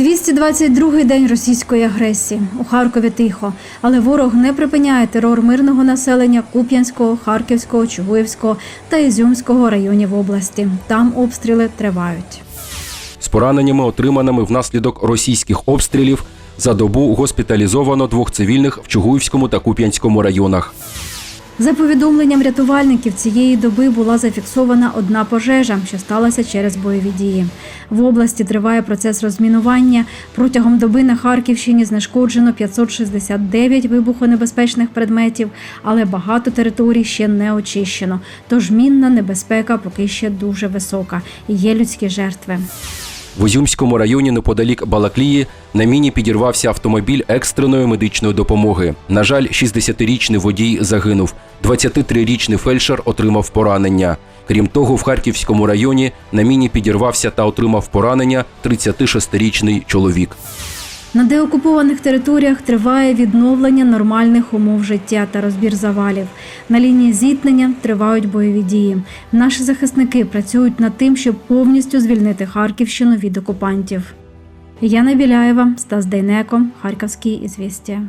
222-й день російської агресії. У Харкові тихо, але ворог не припиняє терор мирного населення Куп'янського, Харківського, Чугуївського та Ізюмського районів області. Там обстріли тривають. З пораненнями, отриманими внаслідок російських обстрілів, за добу госпіталізовано двох цивільних в Чугуївському та Куп'янському районах. За повідомленням рятувальників, цієї доби була зафіксована одна пожежа, що сталася через бойові дії. В області триває процес розмінування. Протягом доби на Харківщині знешкоджено 569 вибухонебезпечних предметів, але багато територій ще не очищено. Тож мінна небезпека поки ще дуже висока і є людські жертви. В Ізюмському районі неподалік Балаклії на міні підірвався автомобіль екстреної медичної допомоги. На жаль, 60-річний водій загинув. 23-річний фельдшер отримав поранення. Крім того, в Харківському районі на міні підірвався та отримав поранення 36-річний чоловік. На деокупованих територіях триває відновлення нормальних умов життя та розбір завалів. На лінії зіткнення тривають бойові дії. Наші захисники працюють над тим, щоб повністю звільнити Харківщину від окупантів. Яна Біляєва, Стас Дейнеко, Харківські ізвістія.